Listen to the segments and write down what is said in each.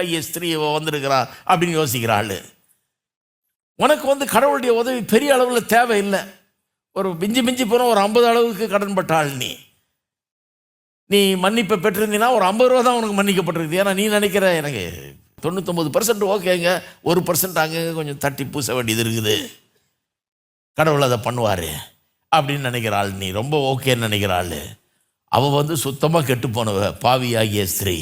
ஆகிய ஸ்திரீ இவ வந்திருக்கிறா அப்படின்னு யோசிக்கிறாள். உனக்கு வந்து கடவுளுடைய உதவி பெரிய அளவில் தேவையில்லை. ஒரு மிஞ்சி மிஞ்சி போகிற ஒரு ஐம்பது அளவுக்கு கடன் ஆள் நீ. நீ மன்னிப்பை பெற்றிருந்தீன்னா ஒரு ஐம்பது ரூபா தான் உனக்கு மன்னிக்கப்பட்டிருக்கு ஏன்னா நீ நினைக்கிற எனக்கு தொண்ணூத்தொம்பது பர்சன்ட் ஓகேங்க ஒரு பர்சன்ட் அங்கே கொஞ்சம் தட்டி பூச வேண்டியது இருக்குது. கடவுள் அதை பண்ணுவார் அப்படின்னு நினைக்கிற ஆள் நீ. ரொம்ப ஓகேன்னு நினைக்கிற ஆள் அவள் வந்து சுத்தமாக கெட்டு போனவ பாவியாகிய ஸ்திரீ.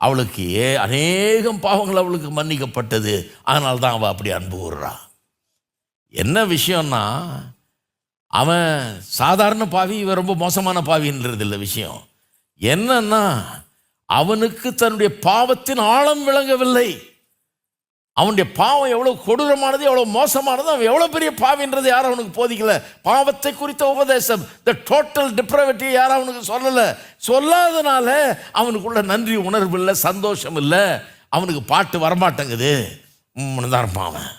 அவளுக்கு ஏ அநேகம் பாவங்கள் அவளுக்கு மன்னிக்கப்பட்டது. அதனால தான் அவள் அப்படி அன்பு என்ன விஷயம்னா அவன் சாதாரண பாவி இவன் ரொம்ப மோசமான பாவின்றது இல்லை விஷயம். என்னன்னா அவனுக்கு தன்னுடைய பாவத்தின் ஆழம் விளங்கவில்லை. அவனுடைய பாவம் எவ்வளோ கொடூரமானது எவ்வளோ மோசமானது அவன் எவ்வளோ பெரிய பாவின்றது யாரும் அவனுக்கு போதிக்கல. பாவத்தை குறித்த உபதேசம் த டோட்டல் டிப்ரவிட்டி யாரும் அவனுக்கு சொல்லலை. சொல்லாதனால அவனுக்குள்ள நன்றி உணர்வு இல்லை சந்தோஷம் இல்லை. அவனுக்கு பாட்டு வரமாட்டேங்குது. தான் இருப்பான் அவன்.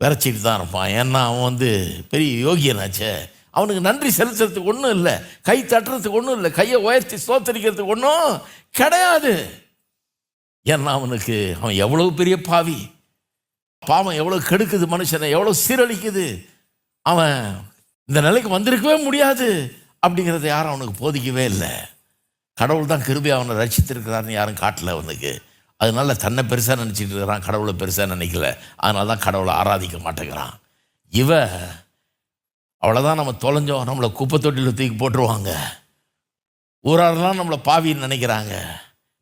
விரைச்சிட்டு தான் இருப்பான். ஏன்னா அவன் வந்து பெரிய யோகியனாச்சே. அவனுக்கு நன்றி செலுத்துறதுக்கு ஒன்றும் இல்லை. கை தட்டுறதுக்கு ஒன்றும் இல்லை. கையை உயர்த்தி சோத்தரிக்கிறதுக்கு ஒன்றும் கிடையாது. ஏன்னா அவனுக்கு அவன் எவ்வளவு பெரிய பாவி? பாவம் எவ்வளோ கெடுக்குது மனுஷனை எவ்வளோ சீரழிக்குது? அவன் இந்த நிலைக்கு வந்திருக்கவே முடியாது அப்படிங்கிறத யாரும் அவனுக்கு போதிக்கவே இல்லை. கடவுள் தான் கிருபி அவனை ரசித்திருக்கிறான்னு யாரும் காட்டல அவனுக்கு. அதனால தன்னை பெருசாக நினச்சிட்டு இருக்கிறான் கடவுளை பெருசாக நினைக்கல. அதனால தான் கடவுளை ஆராதிக்க மாட்டேங்கிறான். இவ அவ்வளோதான் நம்ம தொலைஞ்சோம் நம்மளை குப்பை தொட்டியில் தூக்கி போட்டுருவாங்க. ஊராரெல்லாம் நம்மளை பாவின்னு நினைக்கிறாங்க.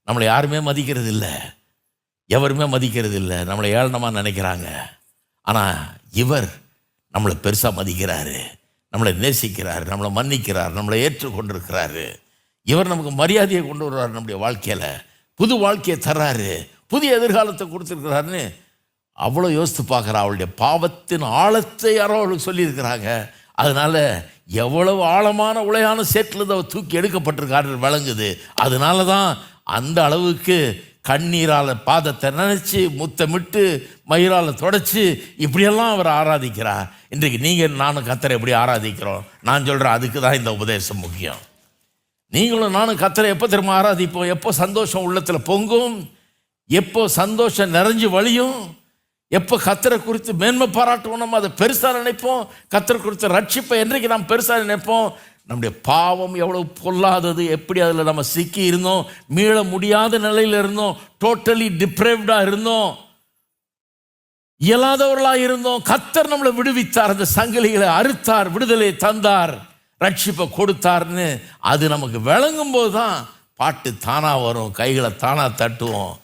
நம்மளை யாருமே மதிக்கிறது இல்லை எவருமே மதிக்கிறது இல்லை நம்மளை ஏளனமாக நினைக்கிறாங்க. ஆனால் இவர் நம்மளை பெருசாக மதிக்கிறாரு. நம்மளை நேசிக்கிறார். நம்மளை மன்னிக்கிறார். நம்மளை ஏற்றுக்கொண்டிருக்கிறாரு. இவர் நமக்கு மரியாதையை கொண்டு வருவார் நம்முடைய வாழ்க்கையில். புது வாழ்க்கையை தர்றாரு. புதிய எதிர்காலத்தை கொடுத்துருக்கிறாருன்னு அவ்வளோ யோசித்து பார்க்குறா அவளுடைய பாவத்தின் ஆழத்தை யாரோ அவளுக்கு சொல்லியிருக்கிறாங்க. அதனால் எவ்வளவு ஆழமான உளையான சேற்றில் அவள் அவர் தூக்கி எடுக்கப்பட்டிருக்காரு விளங்குது. அதனால தான் அந்த அளவுக்கு கண்ணீரால் பாதத்தை நினச்சி முத்தமிட்டு மயிரால் தொடச்சி இப்படியெல்லாம் அவர் ஆராதிக்கிறார். இன்றைக்கு நீங்கள் நானும் கத்தரை எப்படி ஆராதிக்கிறோம்? நான் சொல்கிறேன் அதுக்கு தான் இந்த உபதேசம் முக்கியம். நீங்களும் நானும் கத்தரை எப்போ திரும்ப ஆராதிப்போம்? எப்போ சந்தோஷம் உள்ளத்தில் பொங்கும்? எப்போ சந்தோஷம் நிறைஞ்சு வழியும்? எப்போ கத்தரை குறித்து மேன்மை பாராட்டுவோம்? நம்ம அதை பெருசாக நினைப்போம்? கத்தரை குறித்த ரட்சிப்பை என்றைக்கு நாம் பெருசாக நினைப்போம்? நம்முடைய பாவம் எவ்வளோ பொல்லாதது எப்படி அதில் நம்ம சிக்கி இருந்தோம் மீள முடியாத நிலையில் இருந்தோம் டோட்டலி டிப்ரைவ்டாக இருந்தோம் இயலாதவர்களாக இருந்தோம் கத்தர் நம்மளை விடுவித்தார் அந்த சங்கிலிகளை அறுத்தார் விடுதலை தந்தார் ரட்சிப்பை கொடுத்தார்னு அது நமக்கு விளங்கும் போது தான் பாட்டு தானாக வரும் கைகளை தானாக தட்டுவோம்.